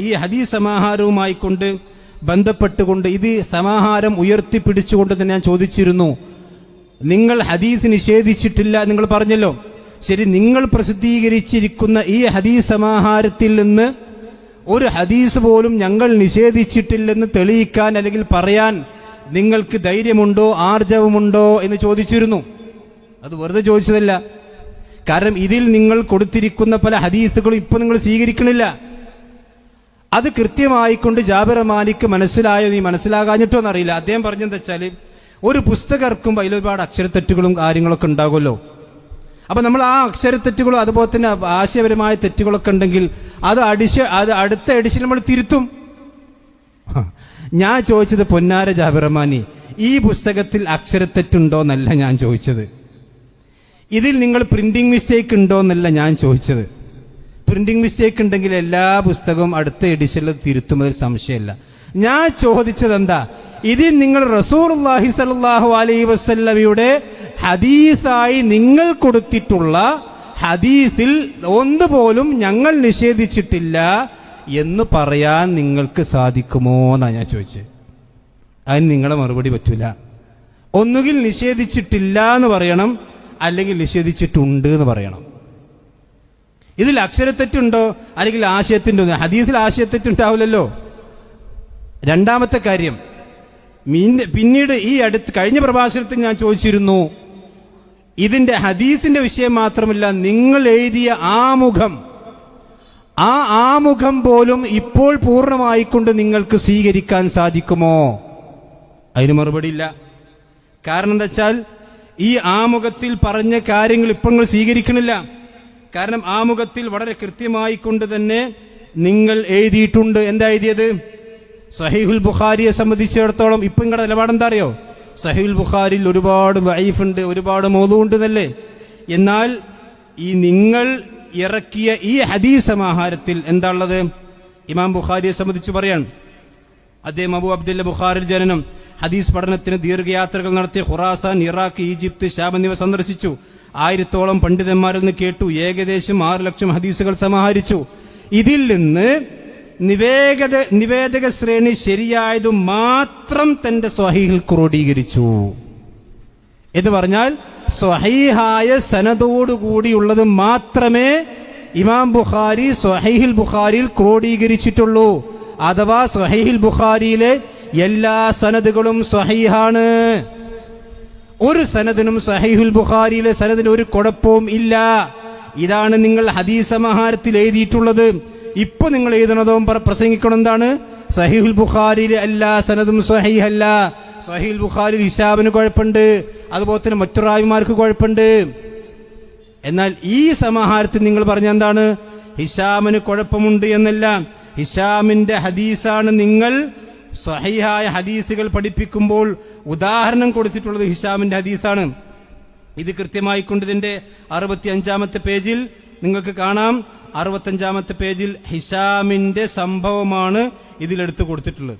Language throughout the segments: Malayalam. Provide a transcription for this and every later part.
ഈ ഹദീസ് സമാഹാരവുമായി കൊണ്ട് ബന്ധപ്പെട്ടുകൊണ്ട് ഇത് സമാഹാരം ഉയർത്തിപ്പിടിച്ചുകൊണ്ട് തന്നെ ഞാൻ ചോദിച്ചിരുന്നു. നിങ്ങൾ ഹദീസ് നിഷേധിച്ചിട്ടില്ല നിങ്ങൾ പറഞ്ഞല്ലോ. ശരി നിങ്ങൾ പ്രസിദ്ധീകരിച്ചിരിക്കുന്ന ഈ ഹദീസ് സമാഹാരത്തിൽ നിന്ന് ഒരു ഹദീസ് പോലും ഞങ്ങൾ നിഷേധിച്ചിട്ടില്ലെന്ന് തെളിയിക്കാൻ അല്ലെങ്കിൽ പറയാൻ നിങ്ങൾക്ക് ധൈര്യമുണ്ടോ ആർജവമുണ്ടോ എന്ന് ചോദിച്ചിരുന്നു. അത് വെറുതെ ചോദിച്ചതല്ല. കാരണം ഇതിൽ നിങ്ങൾ കൊടുത്തിരിക്കുന്ന പല ഹദീസുകളും ഇപ്പൊ നിങ്ങൾ സ്വീകരിക്കണില്ല. അത് കൃത്യമായിക്കൊണ്ട് ജാബിർ മാലിക്ക് മനസ്സിലായോ നീ മനസ്സിലാകാഞ്ഞിട്ടോ എന്നറിയില്ല. അദ്ദേഹം പറഞ്ഞെന്താ വെച്ചാൽ ഒരു പുസ്തകം ഇറക്കുമ്പോൾ അതിലൊരുപാട് അക്ഷരത്തെറ്റുകളും കാര്യങ്ങളൊക്കെ ഉണ്ടാകുമല്ലോ. അപ്പം നമ്മൾ ആ അക്ഷരത്തെറ്റുകളും അതുപോലെ തന്നെ ആശയപരമായ തെറ്റുകളൊക്കെ ഉണ്ടെങ്കിൽ അത് അടിശ അത് അടുത്ത എഡിഷൻ നമ്മൾ തിരുത്തും. ഞാൻ ചോദിച്ചത് പൊന്നാര ജാബിറമാനി ഈ പുസ്തകത്തിൽ അക്ഷരത്തെറ്റുണ്ടോ എന്നല്ല ഞാൻ ചോദിച്ചത്. ഇതിൽ നിങ്ങൾ പ്രിന്റിംഗ് മിസ്റ്റേക്ക് ഉണ്ടോ എന്നല്ല ഞാൻ ചോദിച്ചത്. പ്രിന്റിംഗ് മിസ്റ്റേക്ക് ഉണ്ടെങ്കിൽ എല്ലാ പുസ്തകവും അടുത്ത എഡിഷനിൽ തിരുത്തുന്നതിൽ സംശയമില്ല. ഞാൻ ചോദിച്ചത് എന്താ ഇതിൽ നിങ്ങൾ റസൂർ സലാഹു അലൈ വസല്ലമയുടെ ഹദീസായി നിങ്ങൾ കൊടുത്തിട്ടുള്ള ഹദീസിൽ ഒന്നുപോലും ഞങ്ങൾ നിഷേധിച്ചിട്ടില്ല എന്ന് പറയാൻ നിങ്ങൾക്ക് സാധിക്കുമോ എന്നാണ് ഞാൻ ചോദിച്ചത്. അതിന് നിങ്ങളെ മറുപടി പറ്റൂല. ഒന്നുകിൽ നിഷേധിച്ചിട്ടില്ല എന്ന് പറയണം അല്ലെങ്കിൽ നിഷേധിച്ചിട്ടുണ്ട് എന്ന് പറയണം. ഇതിൽ അക്ഷരത്തെറ്റുണ്ടോ? അല്ലെങ്കിൽ ആശയത്തിന്റെ ഹദീസിൽ ആശയത്തെറ്റുണ്ടാവില്ലല്ലോ. രണ്ടാമത്തെ കാര്യം പിന്നീട് ഈ അടുത്ത് കഴിഞ്ഞ പ്രഭാഷണത്തിൽ ഞാൻ ചോദിച്ചിരുന്നു ഇതിന്റെ ഹദീസിന്റെ വിഷയം മാത്രമല്ല നിങ്ങൾ എഴുതിയ ആമുഖം. ആ ആമുഖം പോലും ഇപ്പോൾ പൂർണമായിക്കൊണ്ട് നിങ്ങൾക്ക് സ്വീകരിക്കാൻ സാധിക്കുമോ? അതിന് മറുപടിയില്ല. കാരണം എന്താ വെച്ചാൽ ഈ ആമുഖത്തിൽ പറഞ്ഞ കാര്യങ്ങൾ ഇപ്പം നിങ്ങൾ സ്വീകരിക്കണില്ല. കാരണം ആമുഖത്തിൽ വളരെ കൃത്യമായി കൊണ്ട് തന്നെ നിങ്ങൾ എഴുതിയിട്ടുണ്ട്. എന്താ എഴുതിയത്? സഹീഹുൽ ബുഖാരിയെ സംബന്ധിച്ചിടത്തോളം ഇപ്പം നിങ്ങളുടെ നിലപാടെന്താ അറിയോ? സഹീൽ ബുഖാരിൽ ഒരുപാട് വൈഫുണ്ട് ഒരുപാട് മോതുണ്ട് എന്നല്ലേ എന്നാൽ ഈ നിങ്ങൾ ഇറക്കിയ ഈ ഹദീസ് സമാഹാരത്തിൽ എന്താ ഉള്ളത്? ഇമാം ബുഖാരിയെ സംബന്ധിച്ച് പറയാണ്. അദ്ദേഹം അബു അബ്ദുല്ല ബുഖാരിൽ ജനനം. ഹദീസ് പഠനത്തിന് ദീർഘയാത്രകൾ നടത്തി ഖുറാസാൻ ഇറാഖ് ഈജിപ്ത് ഷാം എന്നിവ സന്ദർശിച്ചു. ആയിരത്തോളം പണ്ഡിതന്മാരിൽ നിന്ന് കേട്ടു. ഏകദേശം ആറ് ലക്ഷം ഹദീസുകൾ സമാഹരിച്ചു. ഇതിൽ നിന്ന് നിവേദ നിവേദക ശ്രേണി ശരിയായതു മാത്രം തന്റെ സ്വഹീഹിൽ ക്രോഡീകരിച്ചു. എന്ന് പറഞ്ഞാൽ സ്വഹീഹായ സനതോടുകൂടിയുള്ളത് മാത്രമേ ഇമാം ബുഖാരി സ്വഹീഹിൽ ബുഖാരിയിൽ ക്രോഡീകരിച്ചിട്ടുള്ളൂ. അഥവാ സ്വഹീഹിൽ ബുഖാരിയിലെ എല്ലാ സനദുകളും സഹീഹാണ്. ഒരു സനദിനും സഹീഹുൽ ബുഖാരിയിലെ സനദിന് ഒരു കുഴപ്പവും ഇല്ല. ഇതാണ് നിങ്ങൾ ഹദീസ മഹാരത്തിൽ എഴുതിയിട്ടുള്ളത്. ഇപ്പൊ നിങ്ങൾ എഴുതണതോ പ്രസംഗിക്കണം എന്താണ്? സഹീഹുൽ ബുഖാരിയിലെ എല്ലാ സനദും സഹീഹല്ല. സഹീൽ ബുഖാരിൽ ഹിസാബിന് കുഴപ്പമുണ്ട്. അതുപോലെ തന്നെ മറ്റു റാവിമാർക്ക് കുഴപ്പമുണ്ട്. എന്നാൽ ഈ സമാഹാരത്തിൽ നിങ്ങൾ പറഞ്ഞ എന്താണ്? ഹിസാമിന് കുഴപ്പമുണ്ട് എന്നല്ല. ഹിസാമിന്റെ ഹദീസാണ് നിങ്ങൾ സഹിഹായ ഹദീസുകൾ പഠിപ്പിക്കുമ്പോൾ ഉദാഹരണം കൊടുത്തിട്ടുള്ളത് ഹിഷാമിന്റെ ഹദീസാണ്. ഇത് കൃത്യമായി കൊണ്ടതിന്റെ അറുപത്തി അഞ്ചാമത്തെ പേജിൽ നിങ്ങൾക്ക് കാണാം. അറുപത്തഞ്ചാമത്തെ പേജിൽ ഹിഷാമിന്റെ സംഭവമാണ് ഇതിലെടുത്ത് കൊടുത്തിട്ടുള്ളത്.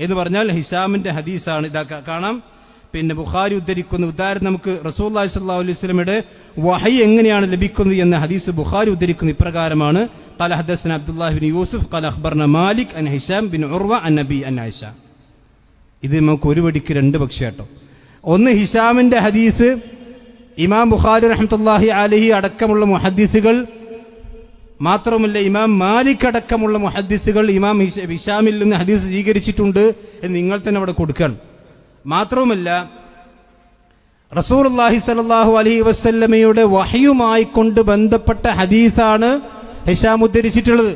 എന്ന് പറഞ്ഞാൽ ഹിഷാമിന്റെ ഹദീസാണ്. ഇതാ കാണാം. പിന്നെ ബുഖാരി ഉദ്ധരിക്കുന്ന ഉദാഹരണം നമുക്ക് റസൂൽ സല്ലാ അലൈഹി സ്വലമയുടെ വഹൈ എങ്ങനെയാണ് ലഭിക്കുന്നത് എന്ന ഹദീസ് ബുഖാരി ഉദ്ധരിക്കുന്ന ഇപ്രകാരമാണ്. قال حدثنا عبد الله بن يوسف قال اخبرنا مالك عن هشام بن عروه عن نبي عن عائشة ഇത് നമുക്ക് ഒരു വടിക്ക് രണ്ട് പക്ഷേ കേട്ടോ ഒന്ന് ഹിഷാമിന്റെ ഹദീസ് ഇമാം ബുഖാരി റഹ്മത്തുള്ളാഹി അലഹി അടക്കമുള്ള മുഹദ്ദീസുകൾ മാത്രമല്ല ഇമാം മാലിക് അടക്കമുള്ള മുഹദ്ദീസുകൾ ഇമാം ഹിഷ- ഹിഷാമിൽ നിന്ന് ഹദീസ് സ്വീകരിച്ചിട്ടുണ്ട് എന്ന് നിങ്ങൾ തന്നെ അവിടെ കൊടുക്കണം മാത്രവുമല്ല റസൂർല്ലാഹി സലാഹു അലൈഹി വസല്ലമയുടെ വഹയുമായി കൊണ്ട് ബന്ധപ്പെട്ട ഹദീസാണ് ഹിഷാം ഉദ്ധരിച്ചിട്ടുള്ളത്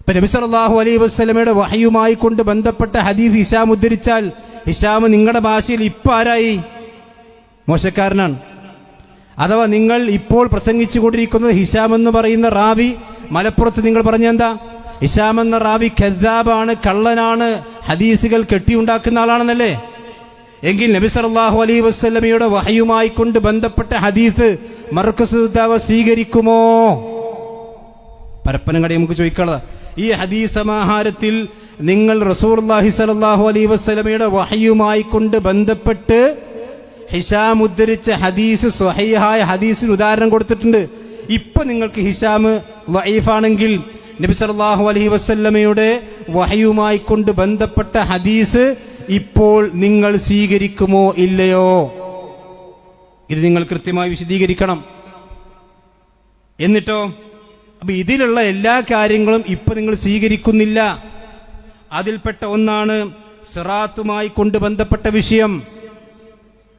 ഇപ്പൊ നബി സല്ലല്ലാഹു അലൈ വസല്ലമയുടെ വഹയുമായി കൊണ്ട് ബന്ധപ്പെട്ട ഹദീസ് ഹിഷാം ഉദ്ധരിച്ചാൽ ഹിഷാം നിങ്ങളുടെ ഭാഷയിൽ ഇപ്പൊ ആരായി? മോശക്കാരനാണ്. അഥവാ നിങ്ങൾ ഇപ്പോൾ പ്രസംഗിച്ചു കൊണ്ടിരിക്കുന്നത് ഹിഷാം എന്ന് പറയുന്ന റാവി മലപ്പുറത്ത് നിങ്ങൾ പറഞ്ഞ എന്താ? ഹിഷാം എന്ന റാവി ഖദ്ദാബാണ് കള്ളനാണ് ഹദീസുകൾ കെട്ടിയുണ്ടാക്കുന്ന ആളാണെന്നല്ലേ? എങ്കിൽ നബി സല്ലല്ലാഹു അലൈ വസല്ലമയുടെ വഹയുമായി കൊണ്ട് ബന്ധപ്പെട്ട ഹദീസ് മർക്കസ് സ്വീകരിക്കുമോ? പരപ്പനങ്ങടി നമുക്ക് ചോദിക്കാനുള്ളത്. ഈ ഹദീസമാഹാരത്തിൽ നിങ്ങൾ റസൂർല്ലാഹി സലാഹു അലൈ വസ്ലമയുടെ വഹയുമായി കൊണ്ട് ബന്ധപ്പെട്ട് ഹിഷാം ഉദ്ധരിച്ച ഹദീസ് സ്വഹീഹായ ഹദീസിന് ഉദാഹരണം കൊടുത്തിട്ടുണ്ട്. ഇപ്പൊ നിങ്ങൾക്ക് ഹിഷാം വൈഫാണെങ്കിൽ നബി സല്ലല്ലാഹു അലൈഹി വസ്ല്ലമയുടെ വഹയുമായി കൊണ്ട് ബന്ധപ്പെട്ട ഹദീസ് ഇപ്പോൾ നിങ്ങൾ സ്വീകരിക്കുമോ ഇല്ലയോ? ഇത് നിങ്ങൾ കൃത്യമായി വിശദീകരിക്കണം. എന്നിട്ടോ? അപ്പൊ ഇതിലുള്ള എല്ലാ കാര്യങ്ങളും ഇപ്പൊ നിങ്ങൾ സ്വീകരിക്കുന്നില്ല. അതിൽപ്പെട്ട ഒന്നാണ് സിറാത്തുമായി കൊണ്ട് ബന്ധപ്പെട്ട വിഷയം.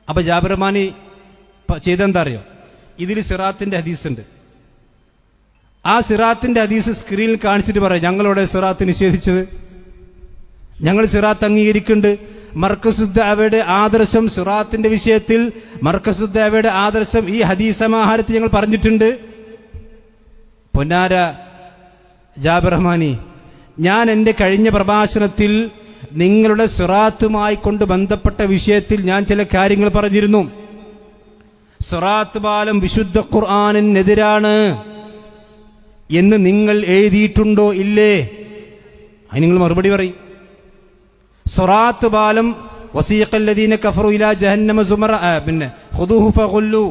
അപ്പൊ ജാബിറമാനി ചെയ്തെന്താ അറിയോ? ഇതിൽ സിറാത്തിന്റെ ഹദീസ് ഉണ്ട് ആ സിറാത്തിന്റെ ഹദീസ് സ്ക്രീനിൽ കാണിച്ചിട്ട് പറയാം. ഞങ്ങളോടെ സിറാത്ത് നിഷേധിച്ചത്. ഞങ്ങൾ സിറാത്ത് അംഗീകരിക്കുന്നുണ്ട്. മർക്കസുദ്ദാവയുടെ ആദർശം സിറാത്തിന്റെ വിഷയത്തിൽ മർക്കസുദ്ദാവയുടെ ആദർശം ഈ ഹദീസമാഹാരത്തിൽ ഞങ്ങൾ പറഞ്ഞിട്ടുണ്ട്. പൊന്നാര ജാബിർ റഹ്മാനി ഞാൻ എന്റെ കഴിഞ്ഞ പ്രഭാഷണത്തിൽ നിങ്ങളുടെ സിറാത്തുമായി കൊണ്ട് ബന്ധപ്പെട്ട വിഷയത്തിൽ ഞാൻ ചില കാര്യങ്ങൾ പറഞ്ഞിരുന്നു. സിറാത്ത് പാലം വിശുദ്ധ ഖുർആാനിനെതിരാണ് എന്ന് നിങ്ങൾ എഴുതിയിട്ടുണ്ടോ ഇല്ലേ? അതിന് നിങ്ങൾ മറുപടി പറയും. സൊറാത്ത് പാലം വസീഖല്ലദീന കഫറു ഇലാ ജഹന്നമ സുമറ പിന്നെ ഖുദൂഹു ഫുല്ലു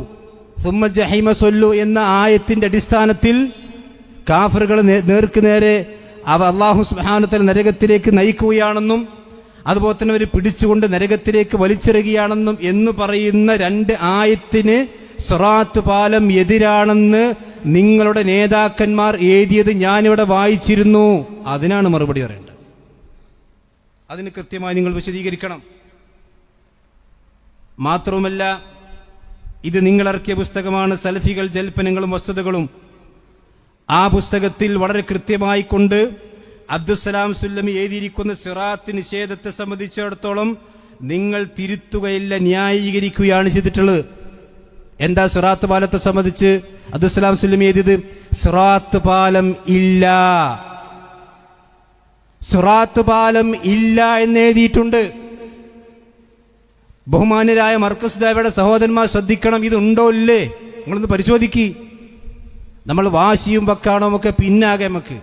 സുമ്മ ജഹീമ സൊല്ലു എന്ന ആയത്തിന്റെ അടിസ്ഥാനത്തിൽ കാഫറുകൾ നേർക്ക് നേരെ അവ അള്ളാഹു സ്മഹാനത്തിൽ നരകത്തിലേക്ക് നയിക്കുകയാണെന്നും അതുപോലെ തന്നെ അവർ പിടിച്ചുകൊണ്ട് നരകത്തിലേക്ക് വലിച്ചെറുകയാണെന്നും എന്ന് പറയുന്ന രണ്ട് ആയത്തിന് സൊറാത്ത് പാലം എതിരാണെന്ന് നിങ്ങളുടെ നേതാക്കന്മാർ എഴുതിയത് ഞാനിവിടെ വായിച്ചിരുന്നു. അതിനാണ് മറുപടി പറയേണ്ടത്. അതിന് കൃത്യമായി നിങ്ങൾ വിശദീകരിക്കണം. മാത്രവുമല്ല ഇത് നിങ്ങളിറക്കിയ പുസ്തകമാണ് സൽഫികൾ ജൽപ്പനങ്ങളും വസ്തുതകളും. ആ പുസ്തകത്തിൽ വളരെ കൃത്യമായി കൊണ്ട് അബ്ദുസലാം സുല്ലമി എഴുതിയിരിക്കുന്ന സിറാത്ത് നിഷേധത്തെ സംബന്ധിച്ചിടത്തോളം നിങ്ങൾ തിരുത്തുകയില്ല ന്യായീകരിക്കുകയാണ് ചെയ്തിട്ടുള്ളത്. എന്താ സിറാത്ത് പാലത്തെ സംബന്ധിച്ച് അബ്ദുസലാം സുല്ലമി എഴുതിയത്? സിറാത്ത് പാലം ഇല്ല. സിറാത്ത് പാലം ഇല്ല എന്ന് എഴുതിയിട്ടുണ്ട്. ബഹുമാന്യരായ മർക്കസ് ദേവയുടെ സഹോദരന്മാർ ശ്രദ്ധിക്കണം ഇതുണ്ടോ ഇല്ലേ? നിങ്ങളൊന്ന് പരിശോധിക്ക്. നമ്മൾ വാശിയും വക്കാണോ ഒക്കെ പിന്നാകെ നമുക്ക്.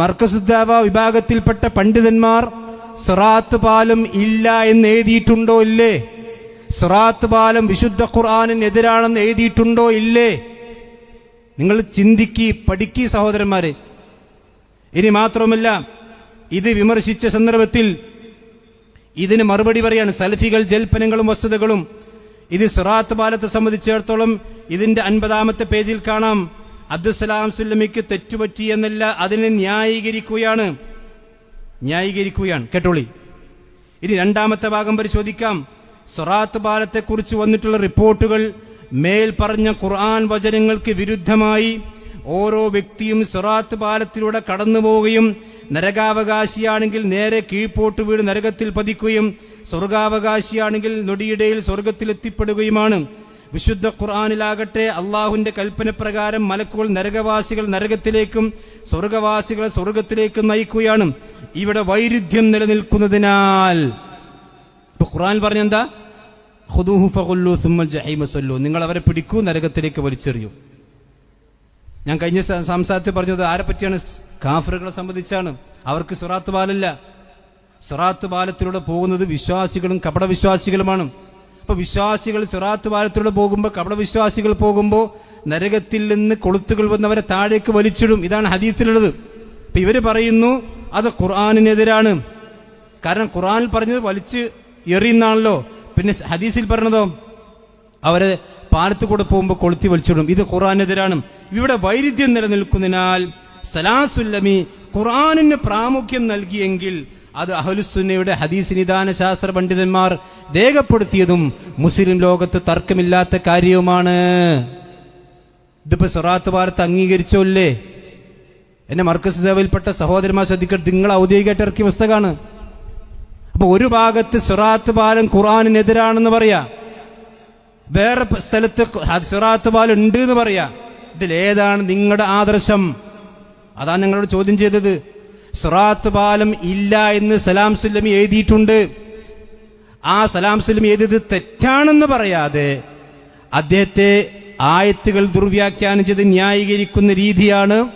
മർക്കസുദ്ദാവ വിഭാഗത്തിൽപ്പെട്ട പണ്ഡിതന്മാർ സിറാത്ത് പാലം ഇല്ല എന്ന് എഴുതിയിട്ടുണ്ടോ ഇല്ലേ? സിറാത്ത് പാലം വിശുദ്ധ ഖുർആാനിന് എതിരാണെന്ന് എഴുതിയിട്ടുണ്ടോ ഇല്ലേ? നിങ്ങൾ ചിന്തിക്കി പഠിക്കി സഹോദരന്മാരെ. ഇനി മാത്രമല്ല ഇത് വിമർശിച്ച സന്ദർഭത്തിൽ ഇതിന് മറുപടി പറയാണ് സൽഫികൾ ജൽപ്പനങ്ങളും വസ്തുതകളും. ഇത് സിറാത്ത് പാലത്തെ സംബന്ധിച്ചിടത്തോളം ഇതിന്റെ അൻപതാമത്തെ പേജിൽ കാണാം. അബ്ദുസലാം സുല്ലമിക്ക് തെറ്റുപറ്റി എന്നല്ല അതിനെ ന്യായീകരിക്കുകയാണ്. ന്യായീകരിക്കുകയാണ്. കേട്ടോളി. ഇനി രണ്ടാമത്തെ ഭാഗം പരിശോധിക്കാം. സൊറാത്ത് പാലത്തെക്കുറിച്ച് വന്നിട്ടുള്ള റിപ്പോർട്ടുകൾ മേൽ പറഞ്ഞ ഖുർആൻ വചനങ്ങൾക്ക് വിരുദ്ധമായി ഓരോ വ്യക്തിയും സൊറാത്ത് പാലത്തിലൂടെ കടന്നു പോവുകയും നരകാവകാശിയാണെങ്കിൽ നേരെ കീഴ്പോട്ട് വീട് നരകത്തിൽ പതിക്കുകയും സ്വർഗാവകാശിയാണെങ്കിൽ നൊടിയിടയിൽ സ്വർഗത്തിലെത്തിപ്പെടുകയുമാണ്. വിശുദ്ധ ഖുർആാനിലാകട്ടെ അള്ളാഹുവിന്റെ കൽപ്പനപ്രകാരം മലക്കുകൾ നരകവാസികൾ നരകത്തിലേക്കും സ്വർഗവാസികളെ സ്വർഗത്തിലേക്കും നയിക്കുകയാണ്. ഇവിടെ വൈരുദ്ധ്യം നിലനിൽക്കുന്നതിനാൽ. ഇപ്പൊ ഖുർആൻ പറഞ്ഞെന്താ? ഖുദൂഹു ജഹീമ നിങ്ങൾ അവരെ പിടിക്കൂ നരകത്തിലേക്ക് വലിച്ചെറിയൂ. ഞാൻ കഴിഞ്ഞ സംസാരത്തിൽ പറഞ്ഞത് ആരെ പറ്റിയാണ് കാഫറുകളെ സംബന്ധിച്ചാണ്. അവർക്ക് സുറാത്ത് പാലല്ല. സുറാത്ത് പാലത്തിലൂടെ പോകുന്നത് വിശ്വാസികളും കപടവിശ്വാസികളുമാണ്. അപ്പൊ വിശ്വാസികൾ സുറാത്ത് പാലത്തിലൂടെ പോകുമ്പോൾ കപടവിശ്വാസികൾ പോകുമ്പോൾ നരകത്തിൽ നിന്ന് കൊളുത്തുകൾ വന്നവരെ താഴേക്ക് വലിച്ചിടും. ഇതാണ് ഹദീത്തിലുള്ളത് അപ്പൊ ഇവർ പറയുന്നു അത് ഖുർആാനിനെതിരാണ്. കാരണം ഖുർആനിൽ പറഞ്ഞത് വലിച്ച് എറിയുന്നാണല്ലോ. പിന്നെ ഹദീസിൽ പറഞ്ഞതോ? അവരെ പാലത്ത് കൂടെ പോകുമ്പോൾ കൊളുത്തി വലിച്ചിടും. ഇത് ഖുർആാനെതിരാണ്. ഇവിടെ വൈരുദ്ധ്യം നിലനിൽക്കുന്നതിനാൽ സലാസുല്ലമി ഖുർആാനിന് പ്രാമുഖ്യം നൽകിയെങ്കിൽ അത് അഹലുസുന്നയുടെ ഹദീസ് നിദാന ശാസ്ത്ര പണ്ഡിതന്മാർ രേഖപ്പെടുത്തിയതും മുസ്ലിം ലോകത്ത് തർക്കമില്ലാത്ത കാര്യവുമാണ്. ഇതിപ്പോ സൊറാത്ത് ഭാരത്ത് അംഗീകരിച്ചോല്ലേ? എന്നെ മർക്കസ് ദേവയിൽപ്പെട്ട സഹോദരന്മാർ ശ്രദ്ധിക്കട്ടെ നിങ്ങൾ ഔദ്യോഗികമായിട്ട് ഇറക്കിയ പുസ്തകമാണ് അപ്പൊ ഒരു ഭാഗത്ത് സിറാത്ത് പാലം ഖുറാനിനെതിരാണെന്ന് പറയാ. വേറെ സ്ഥലത്ത് സിറാത്ത് പാലം ഉണ്ട് എന്ന് പറയാ. ഇതിലേതാണ് നിങ്ങളുടെ ആദർശം. അതാണ് നിങ്ങളോട് ചോദ്യം ചെയ്തത്. സിറാത്ത് പാലം ഇല്ല എന്ന് സലാം സുല്ലമി എഴുതിയിട്ടുണ്ട്. ആ സലാം സുല്ലമി എഴുതിയത് തെറ്റാണെന്ന് പറയാതെ അദ്ദേഹത്തെ ആയത്തുകൾ ദുർവ്യാഖ്യാനം ചെയ്ത് ന്യായീകരിക്കുന്ന രീതിയാണ്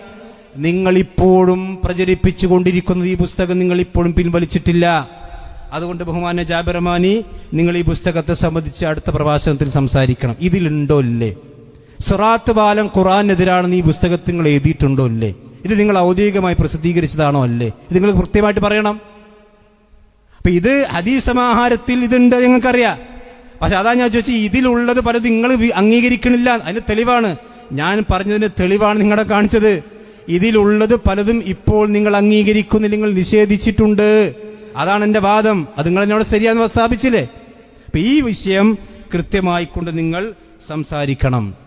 നിങ്ങളിപ്പോഴും പ്രചരിപ്പിച്ചു കൊണ്ടിരിക്കുന്നത്. ഈ പുസ്തകം നിങ്ങൾ ഇപ്പോഴും പിൻവലിച്ചിട്ടില്ല. അതുകൊണ്ട് ബഹുമാന ജാബിറമാനി നിങ്ങൾ ഈ പുസ്തകത്തെ സംബന്ധിച്ച് അടുത്ത പ്രഭാഷണത്തിൽ സംസാരിക്കണം. ഇതിലുണ്ടോ ഇല്ലേ? സിറാത്ത് പാലം ഖുറാനെതിരാണെന്ന് ഈ പുസ്തകത്തിൽ നിങ്ങൾ എഴുതിയിട്ടുണ്ടോ അല്ലേ ഇത് നിങ്ങൾ ഔദ്യോഗികമായി പ്രസിദ്ധീകരിച്ചതാണോ അല്ലേ? ഇത് നിങ്ങൾ കൃത്യമായിട്ട് പറയണം. അപ്പൊ ഇത് ഹദീസമാഹാരത്തിൽ ഇതുണ്ട് നിങ്ങൾക്കറിയാം. പക്ഷെ അതാ ഞാൻ ചോദിച്ചു ഇതിലുള്ളത് പലതും നിങ്ങൾ അംഗീകരിക്കണില്ല. അതിന് തെളിവാണ്. ഞാൻ പറഞ്ഞതിന് തെളിവാണ് നിങ്ങളെ കാണിച്ചത്. ഇതിലുള്ളത് പലതും ഇപ്പോൾ നിങ്ങൾ അംഗീകരിക്കുന്നു നിങ്ങൾ നിഷേധിച്ചിട്ടുണ്ട്. അതാണ് എന്റെ വാദം. അത് നിങ്ങൾ എന്നോട് ശരിയാണെന്ന് സ്ഥാപിച്ചില്ലേ? അപ്പൊ ഈ വിഷയം കൃത്യമായിക്കൊണ്ട് നിങ്ങൾ സംസാരിക്കണം.